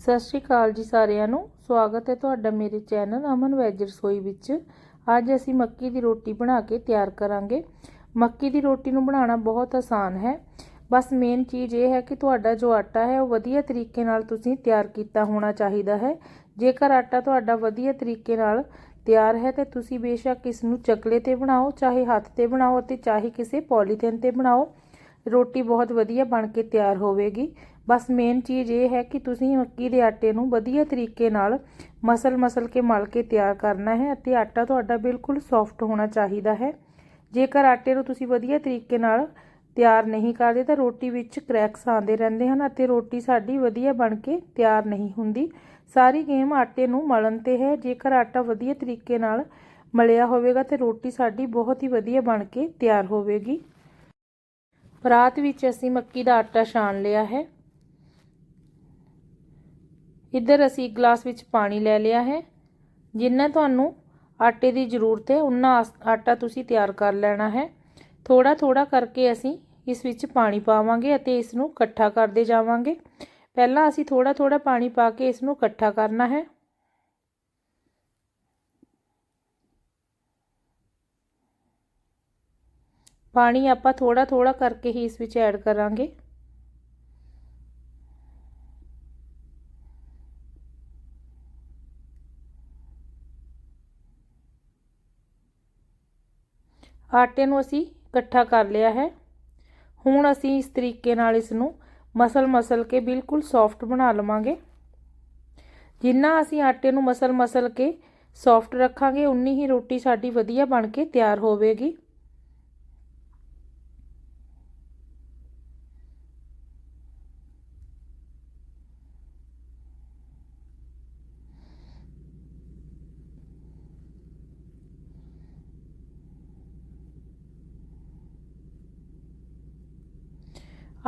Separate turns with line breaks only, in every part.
ਸਤਿ ਸ਼੍ਰੀ ਅਕਾਲ ਜੀ ਸਾਰਿਆਂ ਨੂੰ। ਸਵਾਗਤ ਹੈ ਤੁਹਾਡਾ ਮੇਰੇ ਚੈਨਲ ਅਮਨ ਵੈਜ ਰਸੋਈ ਵਿੱਚ। ਅੱਜ ਅਸੀਂ ਮੱਕੀ ਦੀ ਰੋਟੀ ਬਣਾ ਕੇ ਤਿਆਰ ਕਰਾਂਗੇ। ਮੱਕੀ ਦੀ ਰੋਟੀ ਨੂੰ ਬਣਾਉਣਾ ਬਹੁਤ ਆਸਾਨ ਹੈ। ਬਸ ਮੇਨ ਚੀਜ਼ ਇਹ ਹੈ ਕਿ ਤੁਹਾਡਾ ਜੋ ਆਟਾ ਹੈ, ਉਹ ਵਧੀਆ ਤਰੀਕੇ ਨਾਲ ਤੁਸੀਂ ਤਿਆਰ ਕੀਤਾ ਹੋਣਾ ਚਾਹੀਦਾ ਹੈ। ਜੇਕਰ ਆਟਾ ਤੁਹਾਡਾ ਵਧੀਆ ਤਰੀਕੇ ਨਾਲ ਤਿਆਰ ਹੈ, ਤੇ ਤੁਸੀਂ ਬੇਸ਼ੱਕ ਇਸ ਨੂੰ ਚਕਲੇ ਤੇ ਬਣਾਓ, ਚਾਹੇ ਹੱਥ ਤੇ ਬਣਾਓ ਅਤੇ ਚਾਹੇ ਕਿਸੇ ਪੋਲੀਥੀਨ ਤੇ ਬਣਾਓ। ਰੋਟੀ ਬਹੁਤ ਵਧੀਆ ਬਣ ਕੇ ਤਿਆਰ ਹੋਵੇਗੀ। ਬਸ ਮੇਨ ਚੀਜ਼ ਇਹ ਹੈ ਕਿ ਤੁਸੀਂ ਮੱਕੀ ਦੇ ਆਟੇ ਨੂੰ ਵਧੀਆ ਤਰੀਕੇ ਨਾਲ ਮਸਲ ਮਸਲ ਕੇ ਮਲ ਕੇ ਤਿਆਰ ਕਰਨਾ ਹੈ ਅਤੇ ਆਟਾ ਤੁਹਾਡਾ ਬਿਲਕੁਲ ਸੌਫਟ ਹੋਣਾ ਚਾਹੀਦਾ ਹੈ। ਜੇਕਰ ਆਟੇ ਨੂੰ ਤੁਸੀਂ ਵਧੀਆ ਤਰੀਕੇ ਨਾਲ ਤਿਆਰ ਨਹੀਂ ਕਰਦੇ ਤਾਂ ਰੋਟੀ ਵਿੱਚ ਕ੍ਰੈਕਸ ਆਉਂਦੇ ਰਹਿੰਦੇ ਹਨ ਅਤੇ ਰੋਟੀ ਸਾਡੀ ਵਧੀਆ ਬਣ ਕੇ ਤਿਆਰ ਨਹੀਂ ਹੁੰਦੀ। ਸਾਰੀ ਗੇਮ ਆਟੇ ਨੂੰ ਮਲਣ ਤੇ ਹੈ। ਜੇਕਰ ਆਟਾ ਵਧੀਆ ਤਰੀਕੇ ਨਾਲ ਮਲਿਆ ਹੋਵੇਗਾ ਤੇ ਰੋਟੀ ਸਾਡੀ ਬਹੁਤ ਹੀ ਵਧੀਆ ਬਣ ਕੇ ਤਿਆਰ ਹੋਵੇਗੀ। ਰਾਤ ਵਿੱਚ ਅਸੀਂ ਮੱਕੀ ਦਾ ਆਟਾ ਛਾਣ ਲਿਆ ਹੈ। ਇੱਧਰ ਅਸੀਂ ਇੱਕ ਗਲਾਸ ਵਿੱਚ ਪਾਣੀ ਲੈ ਲਿਆ ਹੈ। ਜਿੰਨਾ ਤੁਹਾਨੂੰ ਆਟੇ ਦੀ ਜ਼ਰੂਰਤ ਹੈ ਉਨਾ ਆਟਾ ਤੁਸੀਂ ਤਿਆਰ ਕਰ ਲੈਣਾ ਹੈ। ਥੋੜਾ ਥੋੜਾ ਕਰਕੇ ਅਸੀਂ ਇਸ ਵਿੱਚ ਪਾਣੀ ਪਾਵਾਂਗੇ ਅਤੇ ਇਸ ਨੂੰ ਇਕੱਠਾ ਕਰਦੇ ਜਾਵਾਂਗੇ। ਪਹਿਲਾਂ ਅਸੀਂ ਥੋੜਾ ਥੋੜਾ ਪਾਣੀ ਪਾ ਕੇ ਇਸ ਨੂੰ ਇਕੱਠਾ ਕਰਨਾ ਹੈ। ਪਾਣੀ ਆਪਾਂ ਥੋੜਾ ਥੋੜਾ ਕਰਕੇ ਹੀ ਇਸ ਵਿੱਚ ਐਡ ਕਰਾਂਗੇ। ਆਟੇ ਨੂੰ ਅਸੀਂ ਇਕੱਠਾ ਕਰ ਲਿਆ ਹੈ। ਹੁਣ ਅਸੀਂ ਇਸ ਤਰੀਕੇ ਨਾਲ ਇਸ ਨੂੰ ਮਸਲ ਮਸਲ ਕੇ ਬਿਲਕੁਲ ਸੌਫਟ ਬਣਾ ਲਵਾਂਗੇ। ਜਿੰਨਾ ਅਸੀਂ ਆਟੇ ਨੂੰ ਮਸਲ ਮਸਲ ਕੇ ਸੌਫਟ ਰੱਖਾਂਗੇ, ਉਨੀ ਹੀ ਰੋਟੀ ਸਾਡੀ ਵਧੀਆ ਬਣ ਕੇ ਤਿਆਰ ਹੋਵੇਗੀ।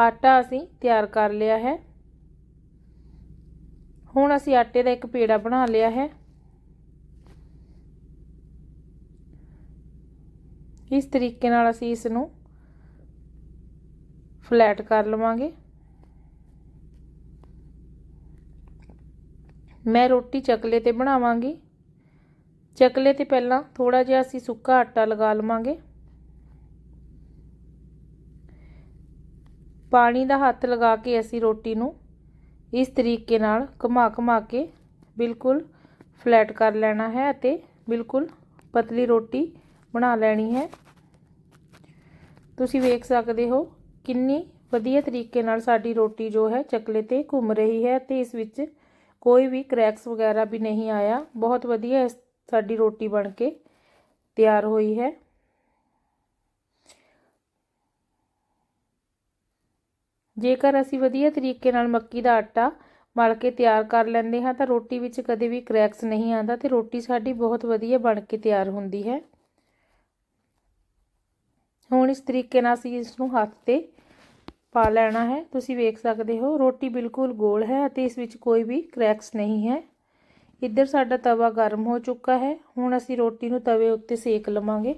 ਆਟਾ ਅਸੀਂ ਤਿਆਰ ਕਰ ਲਿਆ ਹੈ। ਹੁਣ ਅਸੀਂ ਆਟੇ ਦਾ ਇੱਕ ਪੇੜਾ ਬਣਾ ਲਿਆ ਹੈ। ਇਸ ਤਰੀਕੇ ਨਾਲ ਅਸੀਂ ਇਸ ਨੂੰ ਫਲੈਟ ਕਰ ਲਵਾਂਗੇ। ਮੈਂ ਰੋਟੀ ਚਕਲੇ ਤੇ ਬਣਾਵਾਂਗੀ। ਚਕਲੇ ਤੇ ਪਹਿਲਾਂ ਥੋੜਾ ਜਿਹਾ ਅਸੀਂ ਸੁੱਕਾ ਆਟਾ ਲਗਾ ਲਵਾਂਗੇ। ਪਾਣੀ ਦਾ ਹੱਥ ਲਗਾ ਕੇ ਅਸੀਂ ਰੋਟੀ ਨੂੰ ਇਸ ਤਰੀਕੇ ਨਾਲ ਘੁਮਾ ਘੁਮਾ ਕੇ ਬਿਲਕੁਲ ਫਲੈਟ ਕਰ ਲੈਣਾ ਹੈ ਅਤੇ ਬਿਲਕੁਲ ਪਤਲੀ ਰੋਟੀ ਬਣਾ ਲੈਣੀ ਹੈ। ਤੁਸੀਂ ਵੇਖ ਸਕਦੇ ਹੋ ਕਿੰਨੀ ਵਧੀਆ ਤਰੀਕੇ ਨਾਲ ਸਾਡੀ ਰੋਟੀ ਜੋ ਹੈ ਚੱਕਲੇ ਤੇ ਘੁੰਮ ਰਹੀ ਹੈ ਤੇ ਇਸ ਵਿੱਚ ਕੋਈ ਵੀ ਕ੍ਰੈਕਸ ਵਗੈਰਾ ਵੀ ਨਹੀਂ ਆਇਆ। ਬਹੁਤ ਵਧੀਆ ਸਾਡੀ ਰੋਟੀ ਬਣ ਕੇ ਤਿਆਰ ਹੋਈ ਹੈ। ਜੇਕਰ ਅਸੀਂ ਵਧੀਆ ਤਰੀਕੇ ਨਾਲ ਮੱਕੀ ਦਾ ਆਟਾ ਮਲ ਕੇ ਤਿਆਰ ਕਰ ਲੈਂਦੇ ਹਾਂ, ਤਾਂ ਰੋਟੀ ਵਿੱਚ ਕਦੇ ਵੀ ਕ੍ਰੈਕਸ ਨਹੀਂ ਆਉਂਦਾ ਤੇ ਰੋਟੀ ਸਾਡੀ ਬਹੁਤ ਵਧੀਆ ਬਣ ਕੇ ਤਿਆਰ ਹੁੰਦੀ ਹੈ। ਹੁਣ ਇਸ ਤਰੀਕੇ ਨਾਲ ਅਸੀਂ ਇਸ ਨੂੰ ਹੱਥ ਤੇ ਪਾ ਲੈਣਾ ਹੈ। ਤੁਸੀਂ ਵੇਖ ਸਕਦੇ ਹੋ, ਰੋਟੀ ਬਿਲਕੁਲ ਗੋਲ ਹੈ ਅਤੇ ਇਸ ਵਿੱਚ ਕੋਈ ਵੀ ਕ੍ਰੈਕਸ ਨਹੀਂ ਹੈ। ਇੱਧਰ ਸਾਡਾ ਤਵਾ ਗਰਮ ਹੋ ਚੁੱਕਾ ਹੈ। ਹੁਣ ਅਸੀਂ ਰੋਟੀ ਨੂੰ ਤਵੇ ਉੱਤੇ ਸੇਕ ਲਵਾਂਗੇ।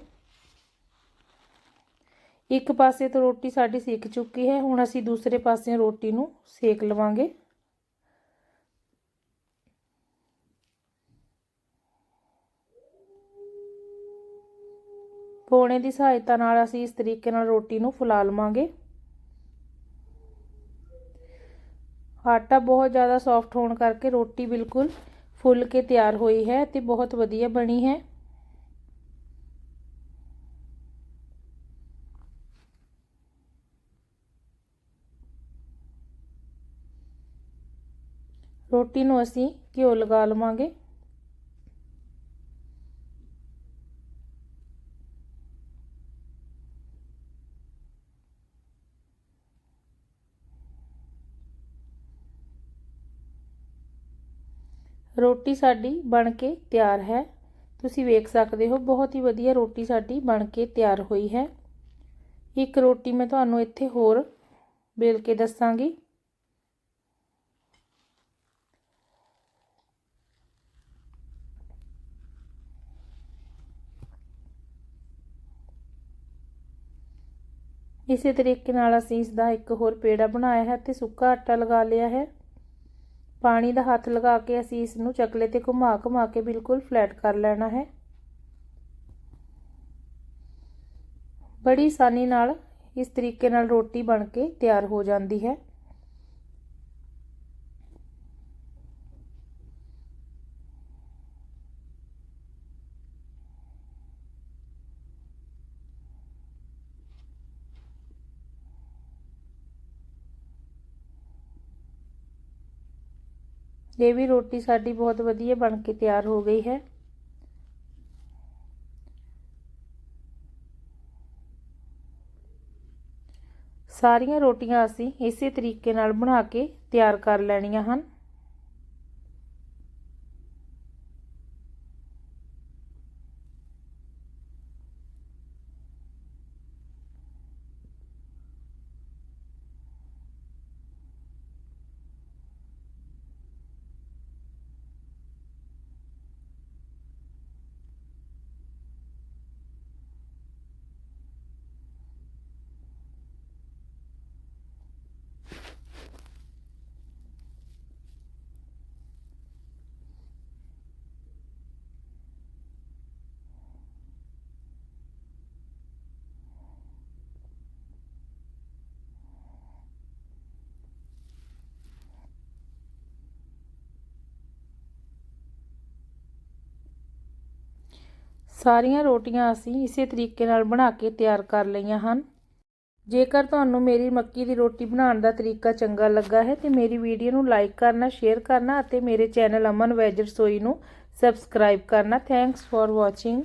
ਇੱਕ ਪਾਸੇ ਤੋਂ ਰੋਟੀ ਸਾਡੀ ਸਿੱਕ ਚੁੱਕੀ ਹੈ, ਹੁਣ ਅਸੀਂ ਦੂਸਰੇ ਪਾਸੇ ਰੋਟੀ ਨੂੰ ਸੇਕ ਲਵਾਂਗੇ। ਪੋਣੇ ਦੀ ਸਹਾਇਤਾ ਨਾਲ ਅਸੀਂ ਇਸ ਤਰੀਕੇ ਨਾਲ ਰੋਟੀ ਨੂੰ ਫੁਲਾ ਲਵਾਂਗੇ। ਆਟਾ ਬਹੁਤ ਜ਼ਿਆਦਾ ਸੌਫਟ ਹੋਣ ਕਰਕੇ ਰੋਟੀ ਬਿਲਕੁਲ ਫੁੱਲ ਕੇ ਤਿਆਰ ਹੋਈ ਹੈ ਤੇ ਬਹੁਤ ਵਧੀਆ ਬਣੀ ਹੈ। ਰੋਟੀ ਨੂੰ ਅਸੀਂ ਘਿਓ ਲਗਾ ਲਵਾਂਗੇ। ਰੋਟੀ ਸਾਡੀ ਬਣ ਕੇ ਤਿਆਰ ਹੈ। ਤੁਸੀਂ ਵੇਖ ਸਕਦੇ ਹੋ, ਬਹੁਤ ਹੀ ਵਧੀਆ ਰੋਟੀ ਸਾਡੀ ਬਣ ਕੇ ਤਿਆਰ ਹੋਈ ਹੈ। ਇੱਕ ਰੋਟੀ ਮੈਂ ਤੁਹਾਨੂੰ ਇੱਥੇ ਹੋਰ ਬੇਲ ਕੇ ਦੱਸਾਂਗੀ। ਇਸੇ ਤਰੀਕੇ ਨਾਲ ਅਸੀਂ ਇਸ ਦਾ ਇੱਕ ਹੋਰ ਪੇੜਾ ਬਣਾਇਆ ਹੈ ਤੇ ਸੁੱਕਾ ਆਟਾ ਲਗਾ ਲਿਆ ਹੈ। ਪਾਣੀ ਦਾ ਹੱਥ ਲਗਾ ਕੇ ਅਸੀਂ ਇਸ ਨੂੰ ਚਕਲੇ ਤੇ ਘੁਮਾ ਘੁਮਾ ਕੇ ਬਿਲਕੁਲ ਫਲੈਟ ਕਰ ਲੈਣਾ ਹੈ। ਬੜੀ ਆਸਾਨੀ ਨਾਲ ਇਸ ਤਰੀਕੇ ਨਾਲ ਰੋਟੀ ਬਣ ਕੇ ਤਿਆਰ ਹੋ ਜਾਂਦੀ ਹੈ। ਇਹ ਵੀ ਰੋਟੀ ਸਾਡੀ ਬਹੁਤ ਵਧੀਆ ਬਣ ਕੇ ਤਿਆਰ ਹੋ ਗਈ ਹੈ। ਸਾਰੀਆਂ ਰੋਟੀਆਂ ਅਸੀਂ ਇਸੇ ਤਰੀਕੇ ਨਾਲ ਬਣਾ ਕੇ ਤਿਆਰ ਕਰ ਲੈਣੀਆਂ ਹਨ। ਸਾਰੀਆਂ ਰੋਟੀਆਂ ਅਸੀਂ ਇਸੇ ਤਰੀਕੇ ਨਾਲ ਬਣਾ ਕੇ ਤਿਆਰ ਕਰ ਲਈਆਂ ਹਨ। ਜੇਕਰ ਤੁਹਾਨੂੰ ਮੇਰੀ ਮੱਕੀ ਦੀ ਰੋਟੀ ਬਣਾਉਣ ਦਾ ਤਰੀਕਾ ਚੰਗਾ ਲੱਗਾ ਹੈ, ਤੇ ਮੇਰੀ ਵੀਡੀਓ ਨੂੰ ਲਾਈਕ ਕਰਨਾ ਸ਼ੇਅਰ ਕਰਨਾ ਅਤੇ ਮੇਰੇ ਚੈਨਲ ਅਮਨ ਵੈਜ ਰਸੋਈ ਨੂੰ ਸਬਸਕ੍ਰਾਈਬ ਕਰਨਾ। Thanks for watching